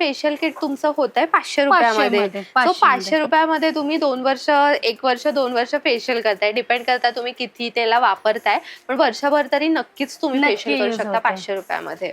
Facial kit तुमचं होत आहे पाचशे मध्ये, रुपयामध्ये सो पाचशे पाचशे मध्ये. रुपयामध्ये तुम्ही दोन वर्ष एक वर्ष दोन वर्ष फेशियल करताय डिपेंड करता तुम्ही किती त्याला वापरताय पण वर्षभर तरी नक्कीच तुम्ही नक्की फेशियल करू use शकता होते. पाचशे रुपयामध्ये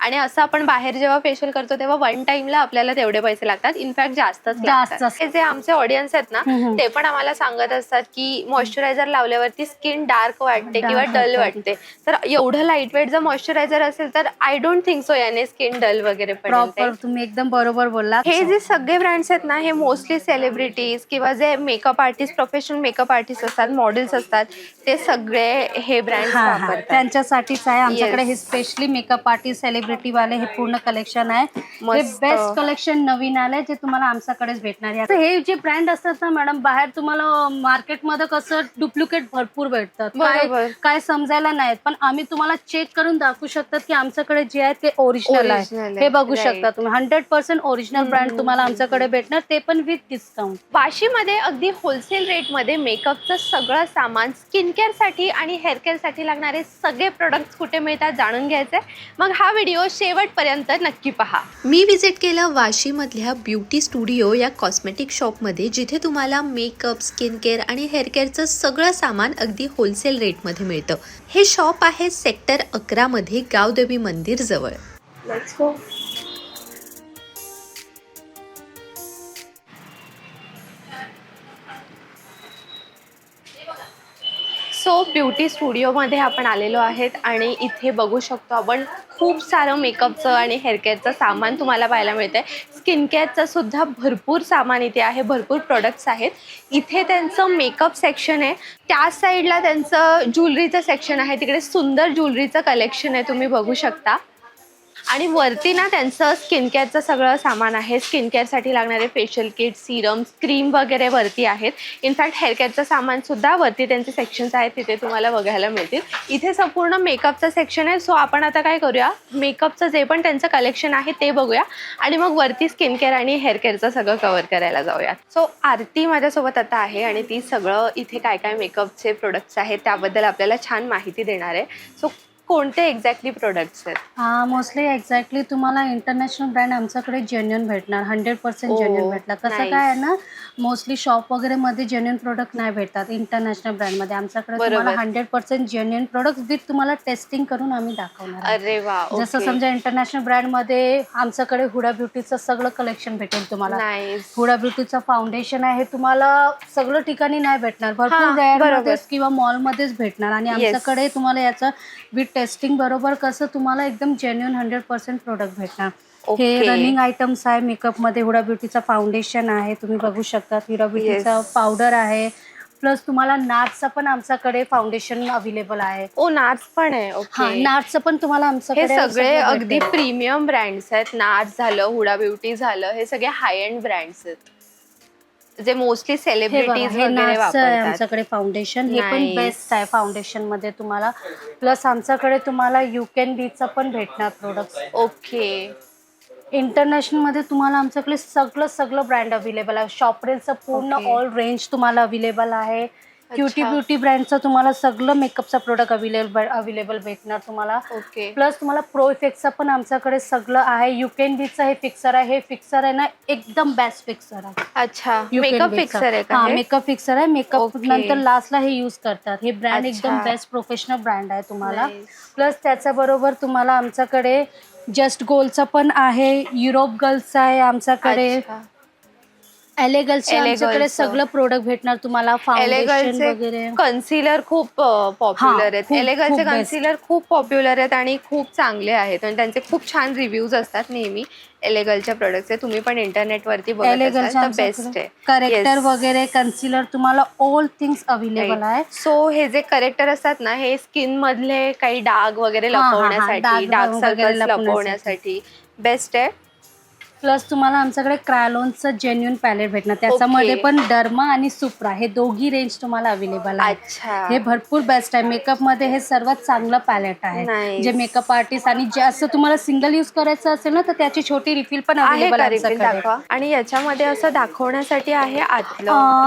आणि असं आपण बाहेर जेव्हा फेशियल करतो तेव्हा वन टाइमला आपल्याला तेवढे पैसे लागतात इनफॅक्ट जास्तच लागतात. हे जे आमचे ऑडियन्स आहेत ना. ते पण आम्हाला सांगत असतात की मॉइश्चरायझर लावल्यावरती स्किन डार्क वाटते किंवा डल वाटते. तर एवढं लाइट वेट जर मॉइश्चरायझर असेल तर आय डोंट थिंक सो याने स्किन डल वगैरे प्रॉपर. तुम्ही एकदम बरोबर बोलला हे जे सगळे ब्रँड्स आहेत ना हे मोस्टली सेलिब्रिटीज किंवा जे makeup artist professional makeup artist असतात मॉडेल्स असतात ते सगळे हे ब्रँड वापरतात त्यांच्यासाठीच आहे आमच्याकडे. हे स्पेशली मेकअप आर्टिस्ट सेलिब्रिटी वाले हे पूर्ण कलेक्शन आहे. हे मस्त. बेस्ट कलेक्शन नवीन आलंय जे तुम्हाला आमच्याकडेच भेटणार आहे. आता हे जे ब्रँड असतात ना मॅडम बाहेर तुम्हाला मार्केटमध्ये कसं डुप्लिकेट भरपूर भेटतात. काय बरोबर. काय समजायला नाहीत. पण आम्ही तुम्हाला चेक करून दाखवू शकतात की आमच्याकडे जे आहे ते ओरिजिनल आहे. Original आहे, हे बघू right. शकता तुम्ही. Hundred percent original brand. तुम्हाला आमच्याकडे भेटणार. ते पण विथ डिस्काउंट वाशीमध्ये अगदी होलसेल रेटमध्ये मेकअपचं सगळं सामान स्किन केअरसाठी आणि हेअर केअरसाठी लागणारे सगळे प्रोडक्ट्स कुठे मिळतात जाणून घ्यायचे मग हा व्हिडिओ शेवटपर्यंत नक्की पहा. मी विजिट केलं वाशीमधल्या ब्युटी स्टुडिओ या कॉस्मेटिक शॉपमध्ये जिथे तुम्हाला मेकअप स्किन केअर आणि हेअर केअरचं सगळं सामान अगदी होलसेल रेटमध्ये मिळतं. हे शॉप आहे सेक्टर अकरामध्ये गावदेवी मंदिर जवळ. सो ब्युटी स्टुडिओमध्ये आपण आलेलो आहेत आणि इथे बघू शकतो आपण खूप सारं मेकअपचं आणि हेअर केअरचं सामान तुम्हाला पाहायला मिळतंय. स्किन केअरचं सुद्धा भरपूर सामान इथे आहे भरपूर प्रोडक्ट्स आहेत. इथे त्यांचं मेकअप सेक्शन आहे. त्या साईडला त्यांचं ज्वेलरीचं सेक्शन आहे. तिकडे सुंदर ज्वेलरीचं कलेक्शन आहे तुम्ही बघू शकता. आणि वरती ना त्यांचं स्किन केअरचं सगळं सामान आहे. स्किन केअरसाठी लागणारे फेशियल किट सिरम्स क्रीम वगैरे वरती आहेत. इनफॅक्ट हेअर केअरचं सामान सुद्धा वरती त्यांचे सेक्शन्स आहेत तिथे तुम्हाला बघायला मिळतील. इथे संपूर्ण मेकअपचं सेक्शन आहे. सो आपण आता काय करूया? मेकअपचं जे पण त्यांचं कलेक्शन आहे ते बघूया. आणि मग वरती स्किन केअर आणि हेअर केअरचं सगळं कवर करायला जाऊया सो आरती माझ्यासोबत आता आहे आणि ती सगळं इथे काय काय मेकअपचे प्रोडक्ट्स आहेत त्याबद्दल आपल्याला छान माहिती देणार आहे. सो कोणते एक्झॅक्टली प्रोडक्ट्स आहेत हा मोस्टली एक्झॅक्टली तुम्हाला इंटरनॅशनल ब्रँड आमच्याकडे जेन्युन भेटणार हंड्रेड पर्सेंट Oh, जेन्युन भेटणार कसं nice. काय आहे ना मोस्टली शॉप वगैरे मध्ये जेन्युन प्रोडक्ट नाही भेटतात इंटरनॅशनल ब्रँडमध्ये आमच्याकडे बरोबर. तुम्हाला hundred percent genuine product with तुम्हाला टेस्टिंग करून आम्ही दाखवणार. अरे वा जसं समजा इंटरनॅशनल ब्रँडमध्ये आमच्याकडे हुडा ब्युटीचं सगळं कलेक्शन भेटेल तुम्हाला नाईस हुडा ब्युटीचं फाउंडेशन आहे तुम्हाला सगळं ठिकाणी नाही भेटणार भरपूर बरोबर. किंवा मॉल मध्येच भेटणार आणि Yes. आमच्याकडे तुम्हाला याचं विथ टेस्टिंग बरोबर कसं तुम्हाला एकदम जेन्युन हंड्रेड पर्सेंट प्रोडक्ट भेटणार. Okay. हे रनिंग आयटम्स आहे मेकअपमध्ये हुडा ब्युटीचा फाउंडेशन आहे तुम्ही बघू शकता. हुडा ब्युटीचा Yes. पावडर आहे. प्लस तुम्हाला नार्सचं पण आमच्याकडे फाउंडेशन अवेलेबल आहे. ओ नार्स पण आहे. हा ओके नार्सचं पण तुम्हाला हे आमच्याकडे सगळे अगदी भेटेल. प्रीमियम ब्रँड्स आहेत. नार्स झालं हुडा ब्युटी झालं हे सगळे हाय एंड ब्रँड्स आहेत. जे मोस्टली सेलिब्रिटीज हे वगैरे नाचचं आहे वापरतात. आमच्याकडे फाउंडेशन हे पण Nice. बेस्ट आहे फाउंडेशनमध्ये तुम्हाला. प्लस आमच्याकडे तुम्हाला यू कॅन बीचं पण भेटणार प्रोडक्ट ओके इंटरनॅशनलमध्ये तुम्हाला आमच्याकडे सगळं सगळं ब्रँड अवेलेबल आहे. शॉपरेलचं पूर्ण Okay. ऑल रेंज तुम्हाला अवेलेबल आहे. क्युटी. ब्युटी ब्रँडचं तुम्हाला सगळं मेकअपचं प्रोडक्ट अवेलेबल अवेलेबल भेटणार तुम्हाला. ओके प्लस तुम्हाला प्रो इफेक्टचं पण आमच्याकडे सगळं आहे. यू कॅन बीचं हे फिक्सर आहे. हे फिक्सर आहे ना एकदम बेस्ट फिक्सर आहे. अच्छा. मेकअप फिक्सर आहे हा? मेकअप फिक्सर आहे. मेकअप. नंतर लास्टला हे यूज करतात. हे ब्रँड. एकदम बेस्ट प्रोफेशनल ब्रँड आहे तुम्हाला. प्लस त्याच्याबरोबर तुम्हाला आमच्याकडे जस्ट गोलचं पण आहे. युरोप गर्ल्सचं आहे आमच्याकडे. अच्छा. एले गर्ल्सचं LA आमच्याकडे girls चं. सगळं प्रोडक्ट भेटणार तुम्हाला फाउंडेशन वगैरे कन्सिलर खूप पॉप्युलर आहेत खूप- एलेगलचे खूप best. कन्सिलर खूप पॉप्युलर आहेत आणि खूप चांगले आहेत आणि त्यांचे खूप छान रिव्ह्यूज असतात नेहमी एलेगलच्या प्रोडक्टचे तुम्ही पण इंटरनेट वरती एले बघत असाल तर बेस्ट आहे करेक्टर Yes. वगैरे कन्सिलर तुम्हाला ऑल थिंग्स अवेलेबल आहे सो हे जे करेक्टर असतात ना हे स्किन मधले काही डाग वगैरे हा, हा, हा. लपवण्यासाठी डाग डार्क वगैरे सर्कल्स लपवण्यासाठी. लपवण्यासाठी बेस्ट आहे प्लस तुम्हाला आमच्याकडे क्रायलॉनचं जेन्युन पॅलेट भेटणार त्याच्यामध्ये. पण डर्मा आणि सुप्रा हे दोघी रेंज तुम्हाला अवेलेबल आहे हे भरपूर बेस्ट आहे मेकअपमध्ये हे सर्वात चांगलं पॅलेट आहे. जे मेकअप आर्टिस्ट आणि जे असं तुम्हाला सिंगल युज करायचं असेल ना तर त्याची छोटी रिफिल पण अवेलेबल आहे आणि याच्यामध्ये असं दाखवण्यासाठी आहे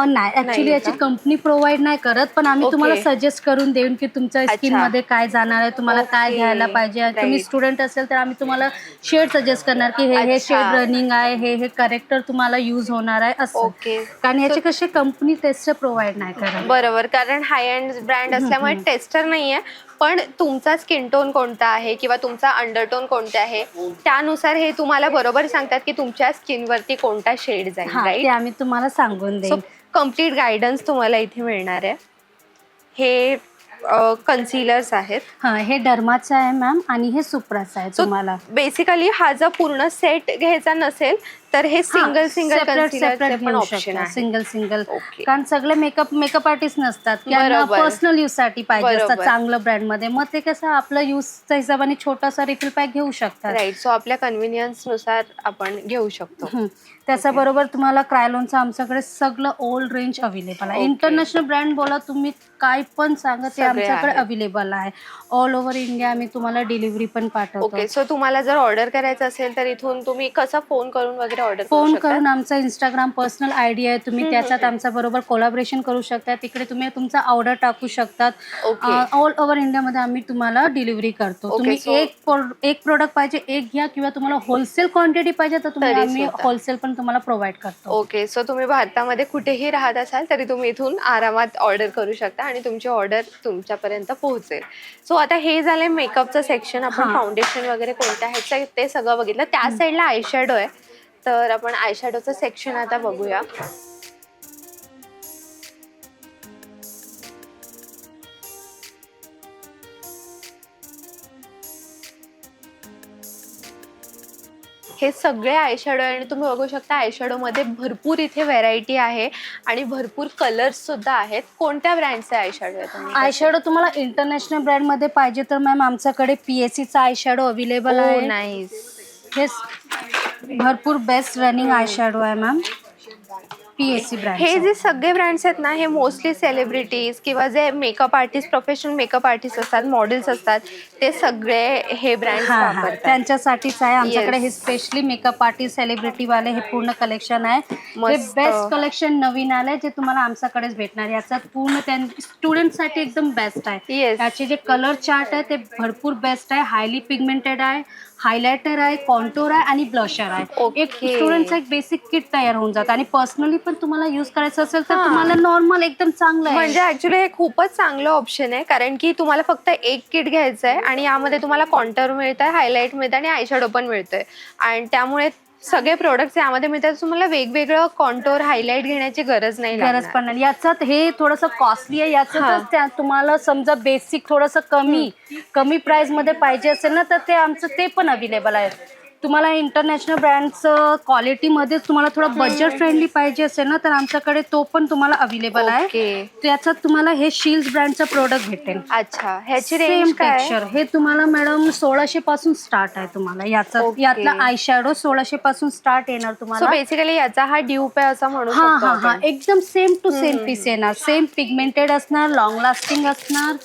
नाही ऍक्च्युली याची? कंपनी प्रोव्हाइड नाही करत पण आम्ही. तुम्हाला सजेस्ट करून देऊन की तुमच्या. स्किनमध्ये काय जाणार आहे तुम्हाला काय. घ्यायला पाहिजे तुम्ही. स्टुडंट असेल तर आम्ही तुम्हाला शेड सजेस्ट करणार की हे हे. शेड रनिंग आहे हे हे करेक्टर तुम्हाला यूज होणार आहे असं. ओके कारण याचे कसे कंपनी टेस्ट प्रोव्हाइड नाही करत. बरोबर. कारण हाय एंड ब्रँड असल्यामुळे टेस्टर नाहीये. पण तुमचा स्किन टोन कोणता आहे किंवा तुमचा अंडरटोन कोणते आहे त्यानुसार हे तुम्हाला बरोबर सांगतात की तुमच्या स्किनवरती कोणता शेड जाईल हा ते राईट आम्ही तुम्हाला सांगून देऊ कंप्लीट गायडन्स तुम्हाला इथे मिळणार आहे. हे कन्सिलर्स आहेत. हा हे डर्माचं आहे मॅम आणि हे सुप्राचं आहे तुम्हाला. बेसिकली हा जर पूर्ण सेट घ्यायचा नसेल तर हे सिंगल सिंगल कन्सिलरचे पण ऑप्शन आहे. सिंगल सिंगल कारण सगळे मेकअप मेकअप आर्टिस्ट नसतात. पर्सनल यूजसाठी पाहिजे असतात. चांगलं ब्रँडमध्ये. मग ते कसं आपलं युजच्या हिशोबाने छोटासा रिफिल पॅक घेऊ शकतात. राईट सो आपल्या कन्व्हिनियन्सनुसार आपण घेऊ शकतो. त्याच्याबरोबर तुम्हाला क्रायलॉनचं आमच्याकडे सगळं ओल्ड रेंज अवेलेबल आहे. Okay. इंटरनॅशनल ब्रँड बोला तुम्ही काय पण सांगा ते सगळे आमच्याकडे. अवेलेबल आहे. ऑल ओव्हर इंडिया आम्ही तुम्हाला डिलिव्हरी पण पाठवतो. ओके सो तुम्हाला जर ऑर्डर करायचं असेल तर इथून तुम्ही कसं फोन करून वगैरे ऑर्डर फोन करून आमचा इंस्टाग्राम पर्सनल आय डी आहे. तुम्ही हम्म, त्याच्यात हम्म. आमच्या बरोबर कोलॅबरेशन करू शकता. तिकडे तुम्ही तुमचा ऑर्डर टाकू शकतात. ओके ऑल ओव्हर इंडियामध्ये आम्ही तुम्हाला डिलिव्हरी करतो. Okay, तुम्ही so- एक pro- एक प्रोडक्ट पाहिजे एक घ्या किंवा तुम्हाला होलसेल क्वांटिटी पाहिजे तर तुम्ही तरी आम्ही सुद्धा. होलसेल पण तुम्हाला प्रोव्हाइड करतो. ओके सो तुम्ही भारतामध्ये कुठेही राहत असाल तरी तुम्ही इथून आरामात ऑर्डर करू शकता आणि तुमची ऑर्डर तुमच्यापर्यंत पोहोचेल. सो आता हे झालंय मेकअपचं सेक्शन आपण. फाउंडेशन वगैरे कोणत्या ह्याचं ते सगळं बघितलं. त्या साईडला आय शॅडो आहे. तर आपण आय शॅडोचं सेक्शन आता बघूया. हे सगळे आयशॅडो आहे आणि तुम्ही बघू शकता आयशॅडो मध्ये भरपूर इथे व्हेरायटी आहे आणि भरपूर कलर्स सुद्धा आहेत. कोणत्या ब्रँडचे आयशॅडो आहेत आय शॅडो तुम्हाला इंटरनॅशनल ब्रँडमध्ये पाहिजे तर मॅम आमच्याकडे पीएससी चा आय शॅडो अवेलेबल आहे. नाईस हे भरपूर बेस्ट रनिंग आय शॅडो आहे मॅम पीएससी ब्रँड हे जे सगळे ब्रँड्स आहेत ना हे मोस्टली सेलिब्रिटीज किंवा जे makeup artist professional makeup artist असतात मॉडेल्स असतात ते सगळे हे ब्रँड हा हा. वापरतात. त्यांच्यासाठीच आहे. आमच्याकडे. हे स्पेशली मेकअप आर्टिस्ट सेलिब्रिटी वाले हे पूर्ण कलेक्शन आहे. हे मस्त. बेस्ट कलेक्शन नवीन आलंय जे तुम्हाला आमच्याकडेच भेटणार याचा पूर्ण त्या स्टुडंटसाठी एकदम बेस्ट आहे. येस याचे जे कलर चार्ट आहे ते भरपूर बेस्ट आहे. हायली पिगमेंटेड आहे. हायलायटर आहे कॉन्टोर आहे आणि ब्लशर आहे. एक स्टुडंटचा एक बेसिक किट तयार होऊन जातं. आणि पर्सनली पण तुम्हाला युज करायचं असेल तर. तुम्हाला नॉर्मल एकदम चांगलं आहे. म्हणजे ऍक्च्युली हे खूपच चांगलं ऑप्शन आहे. कारण की तुम्हाला फक्त एक किट घ्यायचं आहे आणि यामध्ये तुम्हाला कॉन्टर मिळत आहे हायलाईट मिळतं आणि आयशॅडो पण मिळतोय. आणि त्यामुळे सगळे प्रोडक्ट्स यामध्ये मिळतात. तुम्हाला वेगवेगळं कॉन्टोर हायलाईट घेण्याची गरज नाही गरज लागणार. पण नाही. याच्यात हे थोडंसं कॉस्टली आहे. याचं त्या तुम्हाला समजा बेसिक थोडंसं कमी कमी प्राइसमध्ये पाहिजे असेल ना तर ते आमचं ते पण अवेलेबल आहे. तुम्हाला इंटरनॅशनल ब्रँडचं क्वालिटीमध्ये तुम्हाला थोडं बजेट फ्रेंडली पाहिजे असेल ना तर आमच्याकडे तो पण तुम्हाला अवेलेबल आहे. ओके. त्याच्यात तुम्हाला हे शिल्स ब्रँडचं प्रोडक्ट भेटेल. अच्छा. ह्याची सेम काय? टेक्स्चर हे तुम्हाला मॅडम सोळाशे पासून स्टार्ट आहे तुम्हाला. याचा Okay. यातला आय शॅडो सोळाशे पासून स्टार्ट येणार सो तुम्हाला. बेसिकली याचा हा ड्यूप आहे असं म्हणू हा शकतो हा हा. आपण. एकदम सेम टू सेम. पीस येणार. सेम पिगमेंटेड असणार लॉंग लास्टिंग असणार.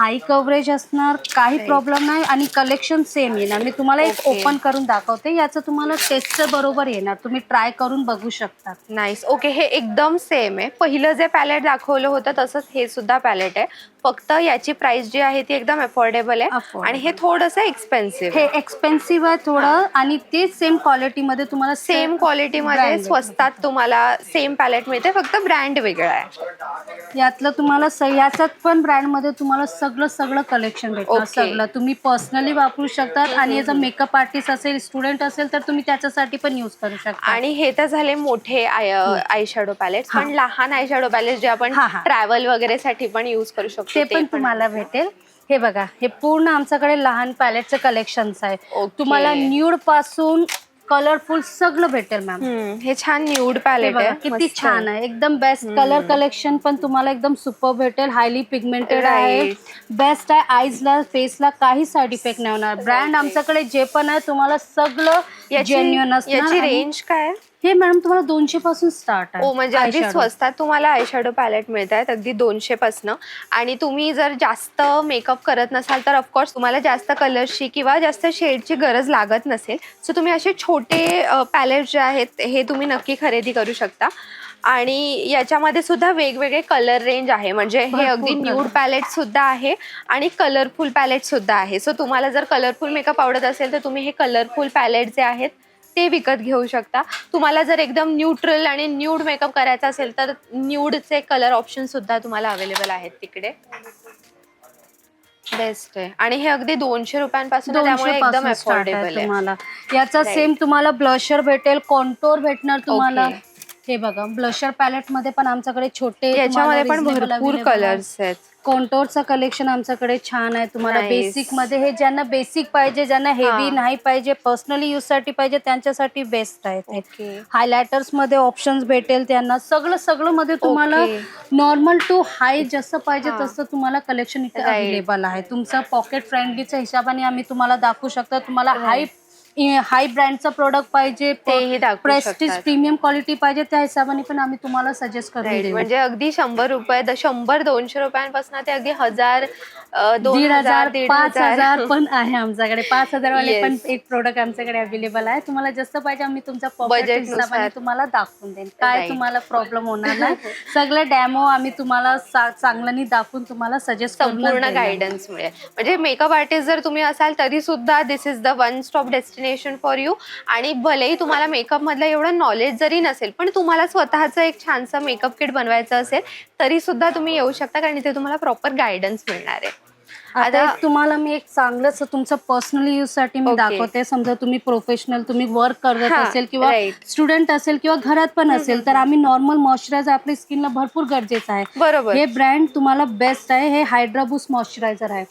हाय कव्हरेज असणार काही. प्रॉब्लेम नाही आणि कलेक्शन सेम येणार. मी तुम्हाला एक Okay. ओपन करून दाखवते. याचं तुम्हाला टेस्ट बरोबर येणार. तुम्ही ट्राय करून बघू शकता. नाईस ओके हे एकदम सेम आहे. पहिलं जे पॅलेट दाखवलं होतं तसंच हे सुद्धा पॅलेट आहे. फक्त याची प्राइस जी आहे ती एकदम अफोर्डेबल आहे. Affordable. आणि हे थोडंसं एक्सपेन्सिव्ह हे एक्सपेन्सिव्ह आहे थोडं आणि तेच सेम क्वालिटीमध्ये तुम्हाला सेम क्वालिटीमध्ये brand स्वस्तात तुम्हाला सेम पॅलेट मिळते. फक्त ब्रँड वेगळा आहे. यातलं तुम्हाला स- याच्यात पण ब्रँडमध्ये तुम्हाला सगळं सगळं कलेक्शन भेटणार Okay. सगळं. तुम्ही पर्सनली वापरू शकतात आणि याचा मेकअप आर्टिस्ट असेल स्टुडंट असेल तर तुम्ही त्याच्यासाठी पण यूज करू शकता. आणि हे तर झाले मोठे आय शॅडो पॅलेट हा. पण लहान आय शॅडो पॅलेट जे आपण हा, हा. ट्रॅव्हल वगैरे साठी पण युज करू शकतो ते पण तुम्हाला भेटेल. हे बघा हे पूर्ण आमच्याकडे लहान पॅलेटचे कलेक्शन्स आहे. Okay. तुम्हाला न्यूडपासून कलरफुल सगळं भेटेल मॅम हम्म, हे छान न्यूड पॅलेट बघा आहे किती मस्त छान आहे. एकदम बेस्ट कलर कलेक्शन पण तुम्हाला एकदम सुपर भेटेल. हायली पिगमेंटेड आहे. Right. बेस्ट आहे आईजला फेसला काही साईड इफेक्ट नाही होणार. ब्रँड. आमच्याकडे जे पण आहे तुम्हाला सगळं याची जेन्युअन याची असणार आणि रेंज काय? आहे? हे मॅडम तुम्हाला दोनशे पासून स्टार्ट आहे. हो म्हणजे अगदी eyeshadow. स्वस्तात तुम्हाला आयशॅडो पॅलेट मिळत आहेत अगदी दोनशे पासनं. आणि तुम्ही जर जास्त मेकअप करत नसाल तर ऑफकोर्स तुम्हाला जास्त कलर्सची किंवा जास्त शेडची गरज लागत नसेल. सो तुम्ही असे छोटे पॅलेट जे आहेत हे तुम्ही नक्की खरेदी करू शकता. आणि याच्यामध्ये सुद्धा वेगवेगळे कलर रेंज आहे. म्हणजे हे भरपूर अगदी color. न्यूड पॅलेट सुद्धा आहे आणि कलरफुल पॅलेट सुद्धा आहे. सो तुम्हाला जर कलरफुल मेकअप आवडत असेल तर तुम्ही हे कलरफुल पॅलेट जे आहेत ते विकत घेऊ शकता. तुम्हाला जर एकदम न्यूट्रल आणि न्यूड मेकअप करायचा असेल तर न्यूडचे कलर ऑप्शन सुद्धा तुम्हाला अवेलेबल आहेत तिकडे. बेस्ट आहे. आणि हे अगदी दोनशे रुपयांपासून त्यामुळे एकदम अफोर्डेबल आहे तुम्हाला. याचा. सेम तुम्हाला ब्लशर भेटेल कॉन्टोर भेटणार तुम्हाला. हे बघा ब्लशर पॅलेटमध्ये पण आमच्याकडे छोटे याच्यामध्ये पण भरपूर कलर्स आहेत कॉन्टोरचं कलेक्शन आमच्याकडे छान आहे तुम्हाला. बेसिकमध्ये हे ज्यांना बेसिक पाहिजे ज्यांना हेवी. नाही पाहिजे पर्सनली यूजसाठी पाहिजे त्यांच्यासाठी बेस्ट आहे ते हायलायटर्समध्ये ऑप्शन्स भेटेल त्यांना सगळं सगळं मध्ये तुम्हाला. नॉर्मल टू हाय जसं पाहिजे. तसं तुम्हाला कलेक्शन इथे. अवेलेबल आहे तुमचं पॉकेट फ्रेंडलीच्या हिशोबाने आम्ही तुम्हाला दाखवू शकतो तुम्हाला. हाय हाय ब्रँडचं प्रोडक्ट पाहिजे तेही दाखवू प्रेस्टिज शकतात. प्रीमियम क्वालिटी पाहिजे त्या हिशोबाने पण आम्ही तुम्हाला सजेस्ट करून देऊ. म्हणजे अगदी शंभर रुपये द- शंभर दोनशे रुपयांपासून ते अगदी हजार अ, दोन दीड हजार दीड पाच हजार. हजार पण आहे आमच्याकडे. पाच हजार वाले Yes. पण एक प्रोडक्ट आमच्याकडे अवेलेबल आहे. तुम्हाला जसं पाहिजे आम्ही तुमच्या Budget पॉकेटनुसार. हिशोबाने तुम्हाला दाखवून देईल काय Right. तुम्हाला प्रॉब्लेम होणार नाही. सगळे डेमो आम्ही तुम्हाला सा- चांगल्यानी दाखवून तुम्हाला सजेस्ट संपूर्ण गायडन्स मिळेल. म्हणजे मेकअप आर्टिस्ट जर तुम्ही असाल तरी सुद्धा this is the one stop destination for you आणि भलेही तुम्हाला मेकअप मधलं एवढं नॉलेज जरी नसेल पण तुम्हाला स्वतःचं एक छानसं मेकअप किट बनवायचं असेल तरी सुद्धा तुम्ही येऊ शकता कारण इथे तुम्हाला प्रॉपर गायडन्स मिळणार आहे. आता एक तुम्हाला मी एक चांगलंच तुमचं पर्सनली यूजसाठी मी. दाखवते. समजा तुम्ही प्रोफेशनल तुम्ही वर्क करत असेल किंवा. स्टुडंट असेल किंवा घरात पण असेल तर आम्ही नॉर्मल मॉइश्चरायझर आपल्या स्किनला भरपूर गरजेचं आहे. बरोबर. हे ब्रँड तुम्हाला बेस्ट आहे. हे हायड्राबूस मॉइश्चरायझर आहे.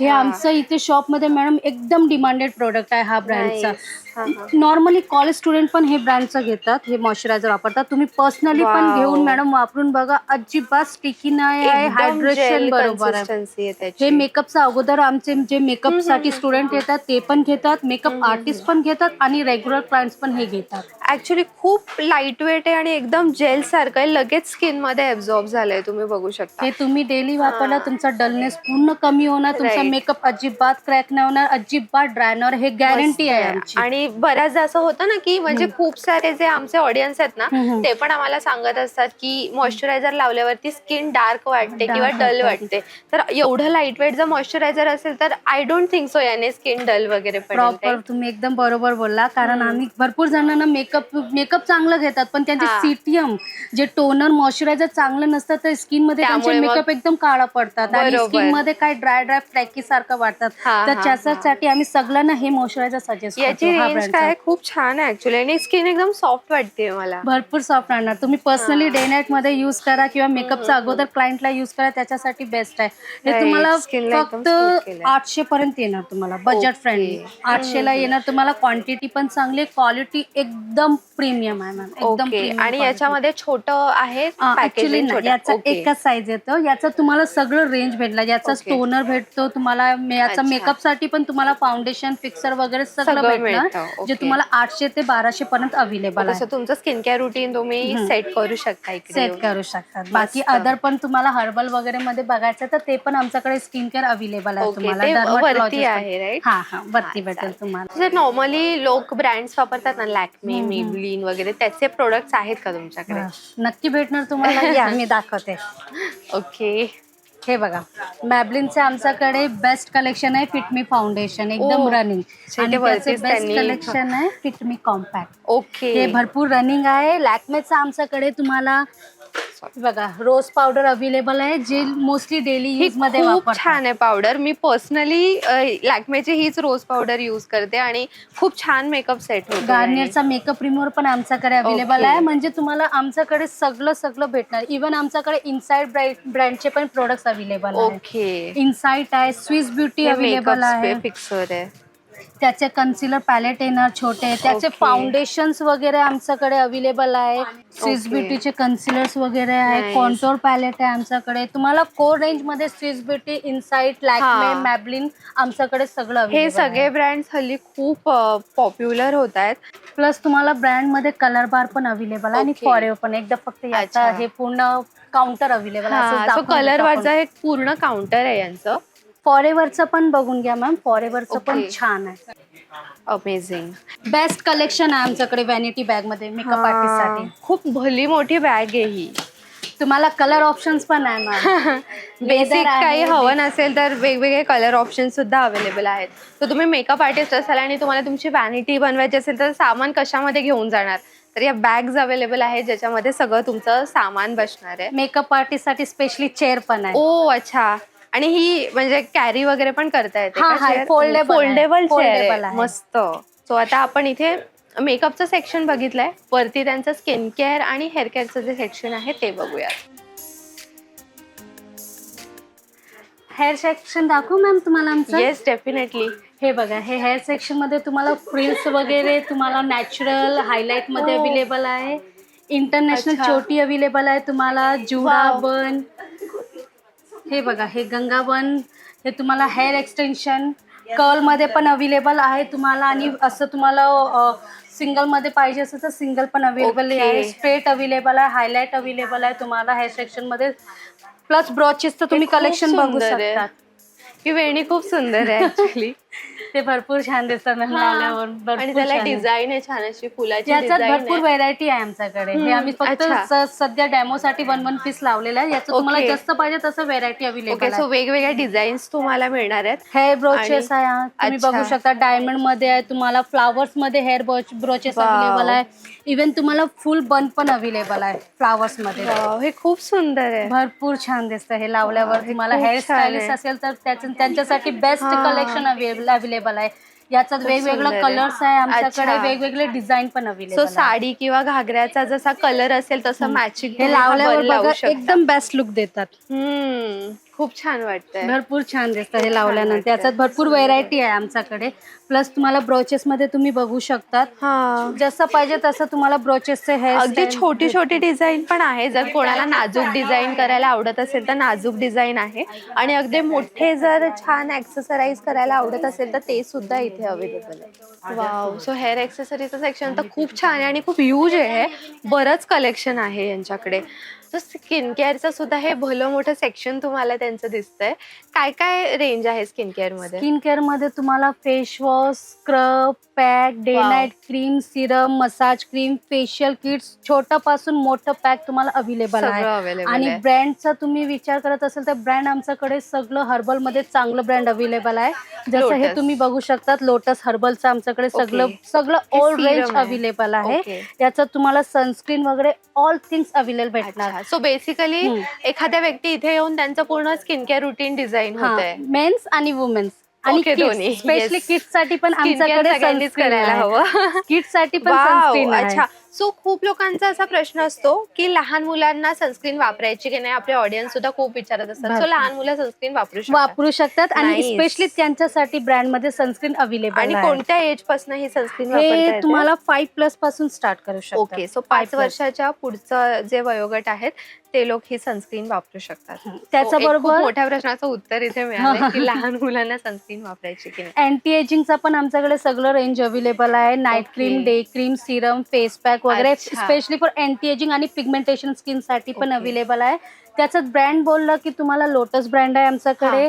हे आमचं इथे शॉपमध्ये मॅडम एकदम डिमांडेड प्रोडक्ट आहे हा ब्रँडचा. नॉर्मली कॉलेज स्टुडंट पण हे ब्रँडचं घेतात हे मॉइश्चरायझर वापरतात. तुम्ही पर्सनली पण Wow. घेऊन मॅडम वापरून बघा अजिबात स्टिकी नाही आहे एकदम हायड्रेशन gel बरोबर आहे. consistency आहे त्याची. हे मेकअपचा अगोदर आमचे जे मेकअपसाठी स्टुडंट येतात ते पण घेतात मेकअप आर्टिस्ट पण घेतात आणि रेग्युलर क्लायंट्स पण हे घेतात. ऍक्च्युली खूप लाइट वेट आहे आणि एकदम जेल सारखं आहे. लगेच स्किनमध्ये ऍब्झॉर्ब झालंय तुम्ही बघू शकता. हे तुम्ही डेली वापरला तुमचा डलनेस पूर्ण कमी होणार तुमचा Right. मेकअप अजिबात क्रॅक नाही होणार अजिबात ड्राय नाही होणार हे गॅरंटी आहे. आमची. आणि बऱ्याचदा असं होतं ना की म्हणजे खूप सारे जे आमचे ऑडियन्स आहेत ना. ते पण आम्हाला सांगत असतात की मॉइश्चरायझर लावल्यावरती स्किन डार्क वाटते किंवा डल वाटते. तर एवढं लाइट वेट जर मॉइश्चरायझर असेल तर आय डोंट थिंक सो याने स्किन डल वगैरे प्रॉपर तुम्ही एकदम बरोबर बोलला. कारण आम्ही भरपूर जणांना मेकअप मेकअप चांगलं घेतात पण त्यांचे. सीटीएम जे टोनर मॉइश्चरायझर चांगलं नसतं तर स्किनमध्ये त्यांचे मेकअप एकदम काळा पडतात. आणि. स्किनमध्ये काय ड्राय ड्राय फ्लॅकी सारखं वाटतात. तर त्याच्यासाठी आम्ही सगळ्यांना हे मॉइश्चरायझर सजेस्ट याची रेंज काय खूप छान आहे ऍक्च्युली आणि स्किन एकदम सॉफ्ट वाटते मला. भरपूर सॉफ्ट राहणार. तुम्ही पर्सनली डे नाईटमध्ये युज करा किंवा मेकअपचा अगोदर क्लायंटला युज करा त्याच्यासाठी बेस्ट आहे. हे Right. तुम्हाला Skin ला एकदम फक्त केलंय. आठशे पर्यंत येणार तुम्हाला बजेट Okay. फ्रेंडली आठशे ला येणार तुम्हाला क्वांटिटी पण चांगली क्वालिटी एकदम प्रीमियम आहे मॅम एकदम ओके premium आणि quality. याच्यामध्ये छोट आहे ऍक्च्युली पॅकेजिंग याचा एकच साईज येतो. याचा तुम्हाला सगळं रेंज भेटला. याचा Okay. स्टोनर भेटतो तुम्हाला मे- याचा अच्छा. मेकअपसाठी पण तुम्हाला फाउंडेशन फिक्सर वगैरे सगळं सगळं भेटणार मिळतं. जे Okay. तुम्हाला आठशे ते बाराशे पर्यंत अवेलेबल आहे तुमचं स्किन केअर रुटीन तुम्ही. सेट करू शकता इकडे सेट येऊन. करू शकतात बाकी. अदर पण तुम्हाला हर्बल वगैरे मध्ये बघायचं तर ते पण आमच्याकडे स्किन केअर अवेलेबल आहे Okay, तुम्हाला ते Dermatologist वरती पण. आहे, right? हा हा वरती हा, भेटेल. तुम्हाला जे नॉर्मली लोक ब्रँड्स वापरतात ना लॅक्मे. मेबलिन वगैरे त्याचे प्रोडक्ट्स आहेत का तुमच्याकडे हा, नक्की भेटणार तुम्हाला या मी दाखवते ओके हे बघा मॅबलिनचे आमच्याकडे बेस्ट कलेक्शन आहे फिटमी फाउंडेशन एकदम ओ, रनिंग आणि त्याचे बेस्ट त्यांनी- कलेक्शन आहे फिटमी कॉम्पॅक्ट ओके. हे भरपूर रनिंग आहे. लॅक्मेचं आमच्याकडे तुम्हाला बघा रोज पावडर अवेलेबल आहे जे मोस्टली डेली ही यूजमध्ये खूप वापरतात. छान आहे पावडर मी पर्सनली लॅक्मेची हीच रोज पावडर यूज करते आणि खूप छान मेकअप सेट होतो गार्नियरचा मेकअप रिमूव्हर पण आमच्याकडे अवेलेबल Okay. आहे म्हणजे तुम्हाला आमच्याकडे सगळं सगळं भेटणार. इवन आमच्याकडे इनसाइड ब्रँडचे पण प्रोडक्ट्स अवेलेबल आहे ओके इनसाइट आहे स्विस ब्युटी अवेलेबल आहे. फिक्सर आहे. त्याचे कन्सिलर पॅलेट येणार छोटे त्याचे Okay. फाउंडेशन्स वगैरे आमच्याकडे अवेलेबल आहे स्विस Okay. ब्युटीचे कन्सिलर्स वगैरे आहे Nice. कॉन्टोर पॅलेट आहे आमच्याकडे तुम्हाला कोर रेंजमध्ये स्विस ब्युटी इनसाइट लॅक्मे हा. मॅबलिन आमच्याकडे सगळं हे available सगळे आहे. ब्रँड्स हल्ली खूप पॉप्युलर होत आहेत प्लस तुम्हाला ब्रँडमध्ये कलर बार पण अवेलेबल आहे आणि Okay. फॉरेवर पण एकदा फक्त याचा अच्छा. हे पूर्ण काउंटर अवेलेबल सो कलर वरचा एक पूर्ण काउंटर आहे यांचं फॉरेवरचं पण बघून घ्या मॅम फॉरेवरचं पण Okay. छान आहे. अमेझिंग बेस्ट कलेक्शन आहे आमच्याकडे व्हॅनिटी बॅगमध्ये मेकअप आर्टिस्टसाठी. खूप भली मोठी बॅग आहे ही. तुम्हाला कलर ऑप्शन्स पण आहे मॅम बेसिक काही हवं नसेल तर वेगवेगळे कलर ऑप्शन सुद्धा अवेलेबल आहेत. तर तुम्ही मेकअप आर्टिस्ट असाल आणि तुम्हाला तुमची वॅनिटी बनवायची असेल तर सामान कशामध्ये घेऊन जाणार? तर या बॅग्स अवेलेबल आहेत ज्याच्यामध्ये सगळं तुमचं सामान बसणार आहे. मेकअप आर्टिस्टसाठी स्पेशली चेअर पण आहे. ओ अच्छा. आणि ही म्हणजे कॅरी वगैरे पण करता येते हा, हा. Foldable chair. मस्त सो आता आपण इथे मेकअपचं सेक्शन बघितलंय वरती त्यांचं स्किन केअर आणि हेअर केअरचं जे सेक्शन आहे ते बघूया हेअर सेक्शन दाखवू मॅम तुम्हाला आमचं येस डेफिनेटली हे बघा हे हेअर सेक्शनमध्ये तुम्हाला फ्रिल्स वगैरे तुम्हाला नॅचरल हायलाइटमध्ये हो. अवेलेबल आहे इंटरनॅशनल. चोटी अवेलेबल आहे तुम्हाला जुडा. बन हे बघा हे गंगा बन हे तुम्हाला हेअर एक्सटेन्शन कर्लमध्ये पण अवेलेबल आहे तुम्हाला आणि असं तुम्हाला सिंगलमध्ये पाहिजे असेल तर सिंगल पण अवेलेबल. आहे स्ट्रेट अवेलेबल आहे हायलाइट अवेलेबल आहे तुम्हाला हेअर सेक्शनमध्ये प्लस ब्रॉचेसचं तुम्ही खूप कलेक्शन बघू. शकता ही वेणी खूप सुंदर आहे ऍक्च्युली ते भरपूर छान दिसतात मॅम लावल्यावर आणि भरपूर त्याला छान आहे. डिझाईन आहे छान अशी फुलाची याच्यात भरपूर आहे व्हेरायटी आहे आमच्याकडे हे आम्ही फक्त अच्छा. स- सध्या डेमो साठी वन वन पीस लावलेलं आहे याचं तुम्हाला Okay. जसं पाहिजे तसं व्हेरायटी ओके अवेलेबल सो आहे वेगवेगळ्या डिझाईन्स तुम्हाला मिळणार आहेत हेअर ब्रोचेस आहे तुम्ही अच्छा. बघू शकता डायमंडमध्ये आहे तुम्हाला फ्लावर्समध्ये हेअर ब्रोचेस Wow. अवेलेबल आहे इव्हन तुम्हाला फुल बन पण अवेलेबल आहे फ्लावर्समध्ये Wow, हे खूप सुंदर आहे भरपूर छान दिसतं हे लावल्यावर हे तुम्हाला खूप हेअर छान आहे. स्टायलिस्ट असेल तर त्याच्या- त्यांच्यासाठी बेस्ट हा. कलेक्शन अवेलेबल आहे. याच्यात वेगवेगळे. कलर्स आहे. आमच्याकडे अच्छा. वेगवेगळे डिझाईन पण सो अवेलेबल साडी किंवा घागऱ्याचा जसा कलर असेल तसं मॅचिंग हे लावल्यावर बघा एकदम बेस्ट लुक देतात. हम्म. खूप छान वाटतंय. भरपूर छान दिसतं हे लावल्यानंतर. वाटतं. याच्यात भरपूर व्हेरायटी आहे आमच्याकडे. प्लस तुम्हाला ब्रोचेस मध्ये तुम्ही बघू शकतात. हा. जसं पाहिजे तसं तुम्हाला ब्रोचेसचे हेअर अगदी छोटी छोटी डिझाईन पण आहे. जर कोणाला नाजूक डिझाईन करायला आवडत असेल तर नाजूक डिझाईन आहे. आणि अगदी मोठे जर छान ऍक्सेसराईज करायला आवडत असेल तर ते सुद्धा इथे अवेलेबल आहे. वाव सो हेअर ॲक्सेसरीचं सेक्शन तर खूप छान आहे आणि खूप ह्यूज आहे. बरंच कलेक्शन आहे यांच्याकडे. सो स्किन केअरचं सुद्धा हे भलं मोठं सेक्शन तुम्हाला त्यांचं दिसतंय काय काय रेंज आहे स्किन केअरमध्ये स्किन केअरमध्ये तुम्हाला face wash scrub pack day Wow. Night cream serum massage cream facial kits छोटं मोठं पॅक तुम्हाला अवेलेबल आहे सगळं अवेलेबल आणि आहे ब्रँडचा तुम्ही विचार करत असेल तर ब्रँड आमच्याकडे सगळं हर्बलमध्ये चांगलं ब्रँड अवेलेबल आहे जसं हे Lotus. तुम्ही बघू शकतात लोटस हर्बलचं आमच्याकडे सगळं Okay. सगळं हे ऑल रेंज आहे. अवेलेबल आहे Okay. याच्यात तुम्हाला सनस्क्रीन वगैरे ऑल थिंग्स अवेलेबल भेटणार सो बेसिकली. एखाद्या व्यक्ती इथे येऊन त्यांचं पूर्ण स्किन केअर रुटीन डिझाईन होत आहे मेन्स आणि वुमेन्स आणि दोन्ही. स्पेशली. किड्ससाठी पण आमच्याकडे करायला हवं. किड्ससाठी पण अच्छा. सो खूप लोकांचा असा प्रश्न असतो की लहान मुलांना सनस्क्रीन वापरायची की नाही आपले ऑडियन्स सुद्धा खूप विचारत असतात सो. लहान मुलं सनस्क्रीन वापरू शकतात वापरू शकतात आणि Nice. स्पेशली त्यांच्यासाठी ब्रँडमध्ये सनस्क्रीन अवेलेबल आणि आहे कोणत्या एजपासून ही सनस्क्रीन हे तुम्हाला फाईव्ह प्लसपासून स्टार्ट करू शकता ओके सो पाच. वर्षाच्या पुढचं जे वयोगट आहेत ते लोक ही सनस्क्रीन वापरू शकतात. So, एक त्याच्याबरोबर- खूप मोठ्या प्रश्नाचं उत्तर इथे मिळालं की लहान मुलांना सनस्क्रीन वापरायची की नाही. अँटी एजिंगचा पण आमच्याकडे सगळं रेंज अवेलेबल आहे. Night. Cream day cream serum face pack वगैरे. स्पेशली फॉर अँटी एजिंग आणि पिगमेंटेशन स्किनसाठी पण. अवेलेबल आहे. त्याच्यात ब्रँड बोललं की तुम्हाला लोटस ब्रँड आहे आमच्याकडे.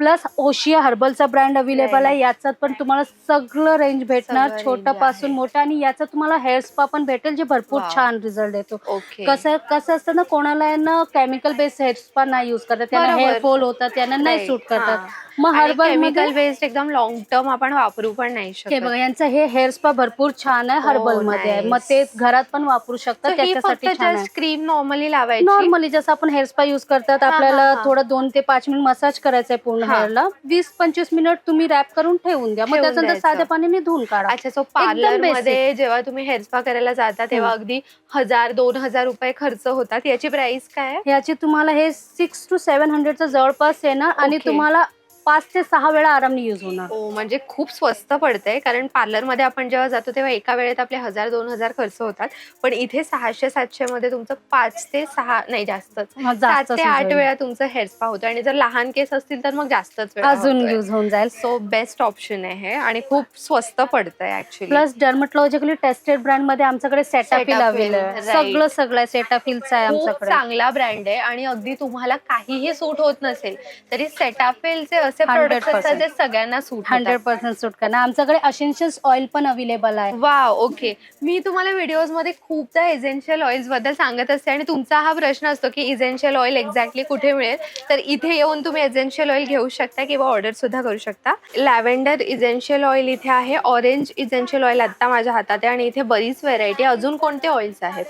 प्लस ओशिया हर्बलचा ब्रँड अवेलेबल. आहे याच्यात पण तुम्हाला सगळं रेंज भेटणार छोटा पासून. मोठा आणि याचा तुम्हाला हेअर स्पा पण भेटेल जे भरपूर. छान रिझल्ट देतो ओके कसं कसं असतं ना कोणाला ना केमिकल बेस्ड हेअर स्पा नाही युज करतात त्यांना. हेअर फॉल होतात त्यांना नाही. सूट करतात. मग हर्बल केमिकल बेस्ड एकदम लॉंग टर्म आपण वापरू पण नाही शकत बघा यांचं हे हेअर स्पा भरपूर छान आहे Oh, हर्बलमध्ये आहे मग. ते घरात पण वापरू शकतात त्याच्यासाठी जस्ट क्रीम नॉर्मली लावायची नॉर्मली जसं आपण हेअर स्पा युज करतात आपल्याला. थोडं दोन ते पाच मिनिट मसाज करायचा आहे पूर्ण हा. हेअरला वीस पंचवीस मिनिट तुम्ही रॅप करून ठेवून द्या मग ठेवून त्याच्यानंतर द्यायचं. साध्या पाण्याने धुवून काढा अच्छा सो पार्लर basic. मध्ये जेव्हा तुम्ही हेअर स्पा करायला जाता तेव्हा अगदी हजार दोन हजार रुपये खर्च होतात याची प्राइस काय आहे याची तुम्हाला हे सिक्स टू सेव्हन हंड्रेडचं जवळपास येणार आणि Okay. तुम्हाला पाच ते सहा वेळा आरामने युज होणार. हो म्हणजे खूप स्वस्त पडतंय कारण पार्लरमध्ये आपण जेव्हा जातो तेव्हा एका वेळेत आपले हजार दोन हजार खर्च होतात. पण इथे सहाशे सातशे मध्ये तुमचं पाच ते सहा नाही जास्तच हा, सात जास्तच ते use आठ होईल. वेळा तुमचं हेअर स्पा होतं. आणि जर लहान केस असतील तर मग जास्तच वेळ अजून युज होऊन जाईल. सो बेस्ट ऑप्शन आहे हे. आणि खूप स्वस्त पडतंय ऍक्च्युली प्लस डर्मटॉलॉजिकली टेस्टेड ब्रँडमध्ये आमच्याकडे सेटाफिल Cetaphil, अवेलेबल आहे. right. सगळं सगळं आहे सेटाफिलचं आहे खूप आमच्याकडे. चांगला ब्रँड आहे. आणि अगदी तुम्हाला काहीही सूट होत नसेल तरी सेटाफेलचे असे 100% प्रोडक्ट असतात जे सगळ्यांना सूट हंड्रेड पर्सेंट सूट करणार. आमच्याकडे असेन्शियल्स ऑइल पण अवेलेबल आहे. वा ओके मी तुम्हाला व्हिडिओजमध्ये खूपदा एसेन्शियल ऑइल्सबद्दल सांगत असते आणि तुमचा हा प्रश्न असतो की इसेन्शियल ऑइल एक्झॅक्टली कुठे मिळेल? तर इथे येऊन तुम्ही एसेन्शियल ऑइल घेऊ शकता किंवा ऑर्डर सुद्धा करू शकता. लॅव्हेंडर इसेन्शियल ऑइल इथे आहे. ऑरेंज इसेन्शियल ऑइल आता माझ्या हातात आहे आणि इथे बरीच व्हेरायटी अजून कोणते ऑइल्स आहेत?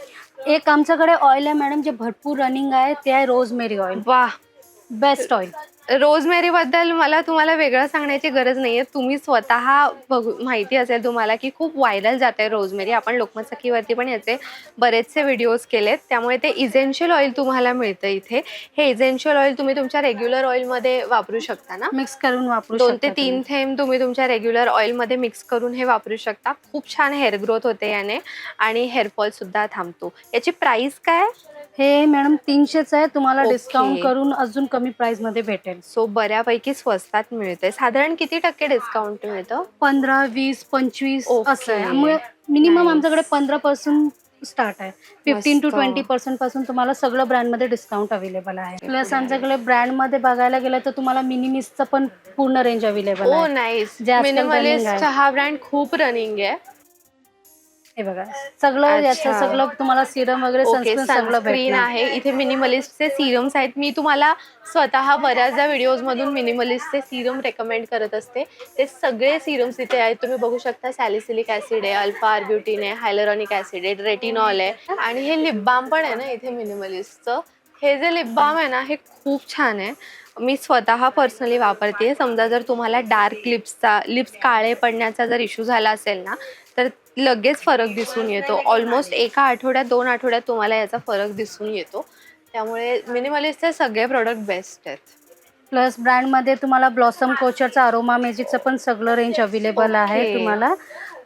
एक आमच्याकडे ऑइल आहे मॅडम जे भरपूर रनिंग आहे ते आहे रोजमेरी ऑइल वा बेस्ट ऑइल रोजमेरी बद्दल मला तुम्हाला वेगळं सांगण्याची गरज नाहीये. तुम्ही स्वतः बघू माहिती असेल तुम्हाला की खूप व्हायरल जात आहे रोजमेरी. आपण लोकमत सखीवरती पण याचे बरेचसे व्हिडिओज केलेत. त्यामुळे ते इसेन्शियल ऑइल तुम्हाला मिळतं इथे. हे इसेन्शियल ऑइल तुम्ही तुमच्या रेग्युलर ऑइलमध्ये वापरू शकता ना? मिक्स करून वापरू दोन ते तीन. थेंब तुम्ही तुमच्या रेग्युलर ऑइलमध्ये मिक्स करून हे वापरू शकता. खूप छान हेअर ग्रोथ होते याने. आणि हेअरफॉल सुद्धा थांबतो. याची प्राइस काय? हे मॅडम तीनशेच आहे. तुम्हाला Okay. डिस्काउंट करून अजून कमी प्राइसमध्ये भेटेल. सो बऱ्यापैकी स्वस्तात मिळते साधारण किती टक्के डिस्काउंट मिळतं? पंधरा वीस पंचवीस Okay. असं आहे. Minimum Nice. आमच्याकडे पंधरा पासून स्टार्ट आहे. फिफ्टीन टू मस्त. ट्वेंटी पर्सेंटपासून तुम्हाला सगळं ब्रँडमध्ये डिस्काउंट अवेलेबल आहे. प्लस आमच्याकडे ब्रँडमध्ये बघायला गेलं तर तुम्हाला मिनिमिसचं पण पूर्ण रेंज अवेलेबल ओ आहे. नाईस जे आजकाल running मिनिमलिस्ट आहे. हा ब्रँड खूप रनिंग आहे. हे बघा सगळं याचं. सगळं तुम्हाला सिरम वगैरे ओके सनस्क्रीन सगळं सनस्क्रीन भेटणार. आहे. इथे मिनिमलिस्टचे सिरम्स आहेत. मी तुम्हाला स्वतः बऱ्याचदा व्हिडिओज मधून मिनिमलिस्टचे सिरम रेकमेंड करत असते. ते सगळे सिरम्स इथे आहेत. तुम्ही बघू शकता सॅलिसिलिक ऍसिड आहे अल्फा आर्ब्युटिन आहे हायलरॉनिक ऍसिड आहे रेटिनॉल आहे. आणि हे लिप बाम पण आहे ना इथे मिनिमलिस्टचं हे जे लिप बाम आहे ना हे खूप छान आहे. मी स्वतः पर्सनली वापरते समजा जर तुम्हाला डार्क लिप्सचा लिप्स काळे पडण्याचा जर इश्यू झाला असेल ना लगेच फरक दिसून येतो. ऑलमोस्ट एका आठवड्यात दोन आठवड्यात तुम्हाला याचा फरक दिसून येतो. त्यामुळे मिनिमलिस्टचे सगळे प्रोडक्ट बेस्ट आहेत. प्लस ब्रँडमध्ये तुम्हाला ब्लॉसम कोचरचं अरोमा मॅजिकचं पण सगळं रेंज अवेलेबल आहे Okay. तुम्हाला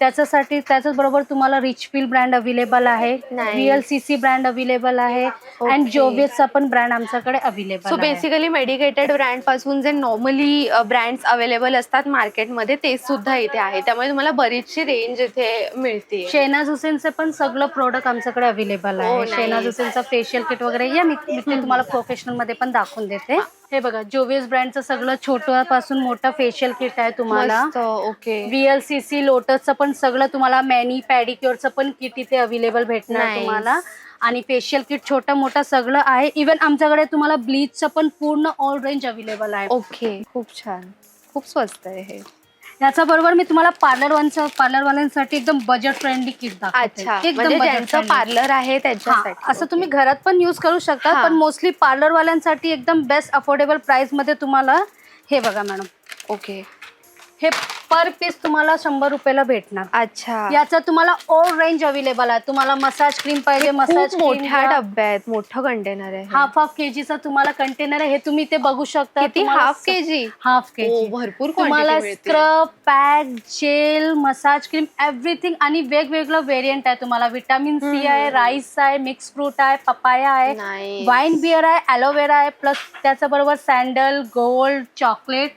त्याच्यासाठी त्याच्याच बरोबर तुम्हाला रिच फील ब्रँड अवेलेबल आहे Nice. Real C C brand available आहे अँड Okay. जोवियसचा पण ब्रँड आमच्याकडे अवेलेबल सो बेसिकली मेडिकेटेड ब्रँडपासून जे नॉर्मली ब्रँड्स अवेलेबल असतात मार्केटमध्ये ते सुद्धा इथे आहे त्यामुळे तुम्हाला बरीचशी रेंज इथे मिळते शेनाज हुसेनचे पण सगळं प्रोडक्ट आमच्याकडे अवेलेबल Oh, आहे nice. शेनाज हुसेनचं फेशियल किट वगैरे या मी मी ते तुम्हाला प्रोफेशनलमध्ये पण दाखवून देते हे बघा जोवियस ब्रँडचं सगळं छोटं पासून मोठं फेशियल किट आहे तुम्हाला. ओके. व्हीएलसीसी लोटसचं पण सगळं तुम्हाला मॅनी पॅडिक्युअरचं पण किट इथे अवेलेबल भेटणार. तुम्हाला. आणि फेशियल किट छोटं मोठं सगळं आहे. इवन आमच्याकडे तुम्हाला ब्लीचचं पण पूर्ण ऑल रेंज अवेलेबल आहे. ओके खूप छान. खूप स्वस्त आहे हे. याच्या बरोबर मी तुम्हाला पार्लर पार्लर वाल्यांसाठी एकदम बजेट फ्रेंडली किट दाखवते. अच्छा एकदम म्हणजे budget ज्यांचं friendly. पार्लर आहे हा, त्यांच्यासाठी असं तुम्ही घरात पण यूज करू शकता हा. पण मोस्टली पार्लर वाल्यांसाठी एकदम बेस्ट अफोर्डेबल प्राइसमध्ये तुम्हाला हे बघा मॅडम. ओके हे पर पीस तुम्हाला शंभर रुपयाला भेटणार. अच्छा. याचा तुम्हाला ऑल रेंज अवेलेबल आहे. तुम्हाला मसाज क्रीम पाहिजे मसाज खूप मोठ्या डब्यात मोठं कंटेनर आहे हे. हाफ हाफ केजीचा तुम्हाला कंटेनर आहे. हे तुम्ही ते बघू शकता. किती? Half K G half KG भरपूर तुम्हाला. Scrub pack gel massage cream everything आणि वेगवेगळं व्हेरियंट आहे तुम्हाला. विटामिन सी आहे राईस आहे मिक्स फ्रूट आहे पपाया आहे. वाईन बिअर आहे ॲलोवेरा आहे. प्लस त्याच्याबरोबर सँडल गोल्ड चॉकलेट.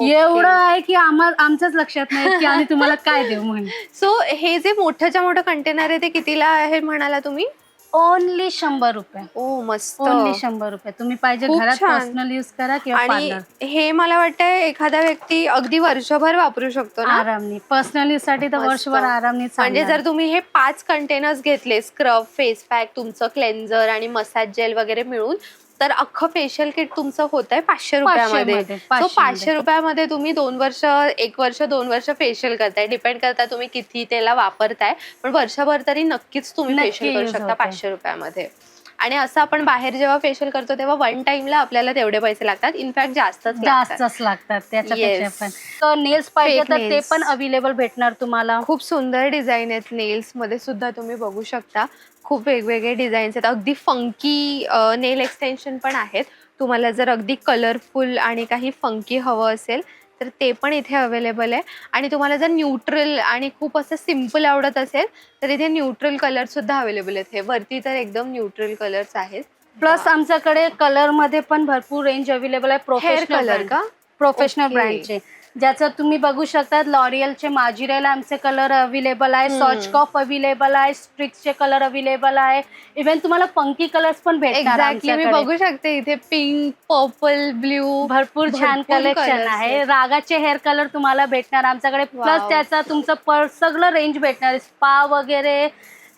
एवढं आहे की आम्हाला आमच्याच लक्षात नाही की आम्ही तुम्हाला काय देऊ म्हणून. सो हे जे मोठंच्या मोठं कंटेनर आहे ते कितीला आहे म्हणाला तुम्ही? ओनली शंभर रुपये. ओ मस्त. ओनली शंभर रुपये. तुम्ही पाहिजे खूप घरात छान. पर्सनल युज करा किंवा आणि हे मला वाटतंय एखादा व्यक्ती अगदी वर्षभर वापरू शकतो ना? आरामनी. पर्सनल यूजसाठी तर मस्त. वर्षभर आरामनी म्हणजे. जर तुम्ही हे पाच कंटेनर्स घेतले स्क्रब फेस पॅक तुमचं क्लेन्झर आणि मसाज जेल वगैरे मिळून तर अख्खं फेशियल किट तुमचं होत आहे पाचशे रुपयामध्ये. मध्ये, सो पाचशे रुपयामध्ये तुम्ही दोन वर्ष एक वर्ष दोन वर्ष फेशियल करताय. डिपेंड करता तुम्ही किती त्याला वापरताय. पण वर्षभर तरी नक्कीच तुम्ही फेशियल करू शकता. पाचशे रुपयामध्ये. आणि असं आपण बाहेर जेव्हा फेशियल करतो तेव्हा वन टाइमला आपल्याला तेवढे पैसे लागतात. इनफॅक्ट जास्तच जास्तच लागतात त्याच्यापेक्षा Yes. पण. तर नेल्स पाहिजे Fake तर ते nails. पण अवेलेबल भेटणार तुम्हाला. खूप सुंदर डिझाईन आहेत नेल्समध्ये सुद्धा तुम्ही बघू शकता. खूप वेगवेगळे डिझाईन्स आहेत. अगदी फंकी नेल एक्सटेन्शन पण आहेत. तुम्हाला जर अगदी कलरफुल आणि काही फंकी हवं असेल तर ते पण इथे अवेलेबल आहे. आणि तुम्हाला जर न्यूट्रल आणि खूप असं सिंपल आवडत असेल तर इथे न्यूट्रल कलर सुद्धा अवेलेबल आहेत. हे वरती तर एकदम न्यूट्रल कलर्स आहेत. प्लस आमच्याकडे कलरमध्ये पण भरपूर रेंज अवेलेबल आहे. प्रोफेशनल कलर का? प्रोफेशनल. ब्रँडचे ज्याचं तुम्ही बघू शकता लॉरियलचे माजिरेला आमचे कलर अवेलेबल आहे सॉच कॉफ अवेलेबल आहे स्ट्रिक्सचे कलर अवेलेबल आहे इव्हन तुम्हाला पंकी कलर्स पण एक्झॅक्टली मी. बघू शकते इथे पिंक पर्पल ब्ल्यू भरपूर छान कलेक्शन आहे. रागाचे हेअर कलर तुम्हाला भेटणार आमच्याकडे. प्लस त्याचा तुमचं पर सगळं रेंज भेटणार स्पा वगैरे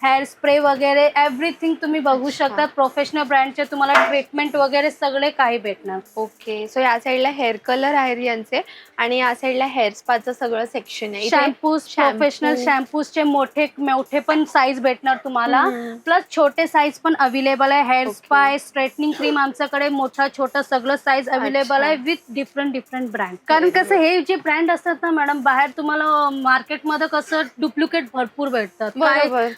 हेअर स्प्रे वगैरे एव्हरीथिंग तुम्ही बघू. शकता प्रोफेशनल ब्रँडचे तुम्हाला ट्रीटमेंट वगैरे सगळे काही भेटणार ओके सो या साईडला हेअर कलर आहेत यांचे आणि या साईडला हेअर स्पाचं सगळं सेक्शन आहे शॅम्पूज. प्रोफेशनल शॅम्पूजचे मोठे मोठे पण साईज भेटणार तुम्हाला. प्लस छोटे साईज पण अवेलेबल आहे हेअर. स्पा आहे स्ट्रेटनिंग क्रीम आमच्याकडे मोठा छोटा सगळं साईज अवेलेबल. आहे विथ डिफरंट डिफरंट ब्रँड कारण कसं हे जे ब्रँड असतात ना मॅडम बाहेर तुम्हाला मार्केटमध्ये कसं डुप्लिकेट भरपूर भेटतात.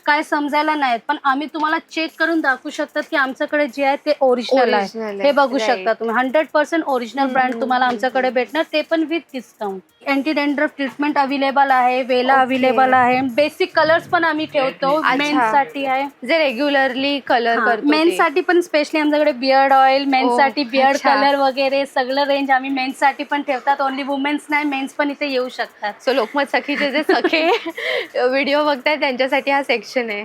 काय समजायला नाहीत पण आम्ही तुम्हाला चेक करून दाखवू शकतात की आमच्याकडे जे आहे ते ओरिजिनल Original आहे. हे बघू Right. शकता तुम्ही हंड्रेड पर्सेंट ओरिजिनल ब्रँड तुम्हाला आमच्याकडे भेटणार ते पण with discount anti dandruff treatment available आहे वेला. अवेलेबल आहे बेसिक कलर्स पण आम्ही ठेवतो अच्छा. मेन्ससाठी आहे जे रेग्युलरली कलर करतो मेन्स ते. साठी पण स्पेशली आमच्याकडे बियर्ड ऑइल Oh, साठी बियर्ड अच्छा. कलर वगैरे सगळं रेंज आम्ही मेन्ससाठी पण ठेवतात ओनली वुमेन्स नाही मेन्स पण इथे येऊ शकतात सो लोकमत सखीचे जे सखे व्हिडिओ बघतायत त्यांच्यासाठी हा सेक्शन आहे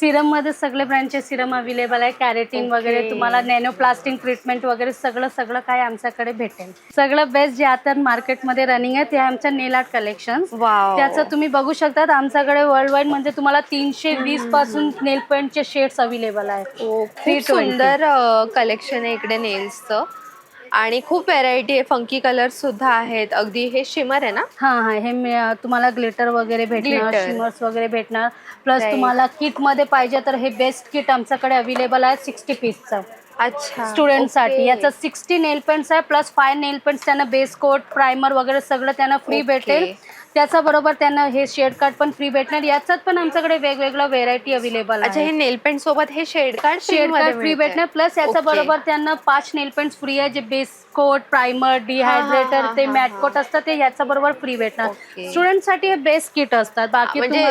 सिरममध्ये सगळे ब्रँडचे सिरम अवेलेबल आहे कॅरेटिन. वगैरे तुम्हाला नॅनोप्लास्टिक ट्रीटमेंट वगैरे सगळं सगळं काय आमच्याकडे भेटेल. सगळं बेस्ट जे आता मार्केटमध्ये रनिंग आहे ते आमच्या नेल आर्ट कलेक्शन वाव त्याचं तुम्ही बघू शकता आमच्याकडे वर्ल्ड वाईड म्हणजे तुम्हाला तीनशे वीसपासून नेल पेंटचे शेड्स अवेलेबल आहेत. ओ, खूप 320. सुंदर कलेक्शन आहे इकडे नेल्सचं आणि खूप व्हेरायटी आहे. फंकी कलर सुद्धा आहेत. अगदी हे शिमर आहे ना? हा हा. हे तुम्हाला ग्लिटर वगैरे भेटणार Glitter. शिमर्स वगैरे भेटणार. Plus Right. तुम्हाला किटमध्ये पाहिजे तर हे बेस्ट किट आमच्याकडे अवेलेबल आहे सिक्स्टी पीसचं अच्छा. स्टुडंटसाठी Okay. याचं सिक्स्टी नेल पेंट्स आहे प्लस फाय नेल पेंट्स त्यांना बेस कोट प्रायमर वगैरे सगळं त्यांना फ्री Okay. भेटेल. त्याच्या बरोबर त्यांना हे शेड कार्ड पण फ्री भेटणार. याच्यात पण आमच्याकडे वेगवेगळ्या व्हेरायटी अवेलेबल अच्छा हे नेल पेंट सोबत हे shade card shade card free भेटणार. प्लस याच्या. बरोबर त्यांना पाच नेल पेंट्स फ्री आहे जे बेस कोट प्रायमर डिहायड्रेटर ते मॅट. कोट असतात ते याच्या बरोबर फ्री भेटणार. Okay. स्टुडंटसाठी हे बेस्ट किट असतात. बाकी म्हणजे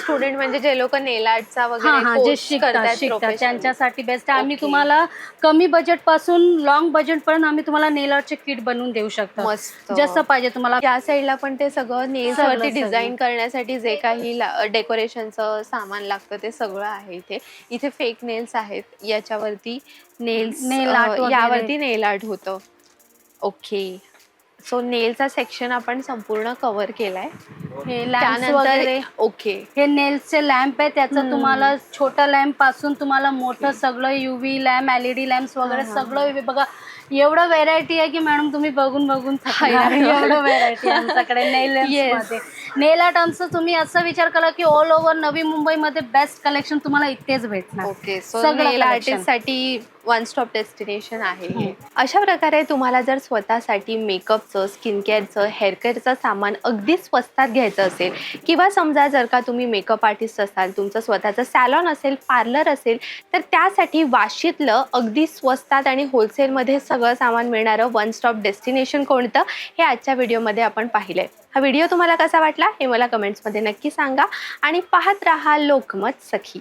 स्टुडंट म्हणजे जे लोक नेल आर्टचा वगैरे जे शिकतात शिकतात. त्यांच्यासाठी बेस्ट आम्ही. तुम्हाला कमी बजेटपासून लॉंग बजेट पर्यंत आम्ही तुम्हाला नेलरचे किट बनवून देऊ शकतो. जसं पाहिजे तुम्हाला. या साईडला पण ते सगळं सगळं, वरती सगळं. डिझाईन करण्यासाठी जे काही डेकोरेशनचं सामान लागतं ते सगळं आहे इथे. इथे फेक नेल्स आहेत. याच्यावरती नेल्स Nail art वगैरे. यावरती नेल आर्ट होतं. ओके सो नेलचा सेक्शन आपण संपूर्ण कव्हर केलाय. हे वगैरे. ओके हे नेल्सचे लॅम्प आहे त्याचं हम्म. तुम्हाला छोट्या लॅम्पपासून तुम्हाला मोठं सगळं युव्ही लॅम्प एलईडी लॅम्प वगैरे हा, हा, सगळं बघा एवढं व्हेरायटी आहे की मॅडम तुम्ही बघून बघून. एवढं व्हेरायटी आमच्याकडे नेल नेल आर्ट आमचं तुम्ही असं विचार करा की ऑल ओव्हर नवी मुंबईमध्ये बेस्ट कलेक्शन तुम्हाला इथेच भेटणार ओके सो सगळं नेल. आर्टिस्टसाठी वन स्टॉप डेस्टिनेशन आहे हे. अशा प्रकारे तुम्हाला जर स्वतःसाठी मेकअपचं स्किन केअरचं हेअर केअरचं सामान अगदी स्वस्तात घ्यायचं असेल किंवा समजा जर का तुम्ही मेकअप आर्टिस्ट असाल तुमचं स्वतःचं सॅलॉन असेल पार्लर असेल तर त्यासाठी वाशीतलं अगदी स्वस्तात आणि होलसेलमध्ये सगळं सामान मिळणारं वन स्टॉप डेस्टिनेशन कोणतं हे आजच्या व्हिडिओमध्ये आपण पाहिलंय. हा व्हिडिओ तुम्हाला कसा वाटला हे मला कमेंट्समध्ये नक्की सांगा. आणि पाहत राहा लोकमत सखी.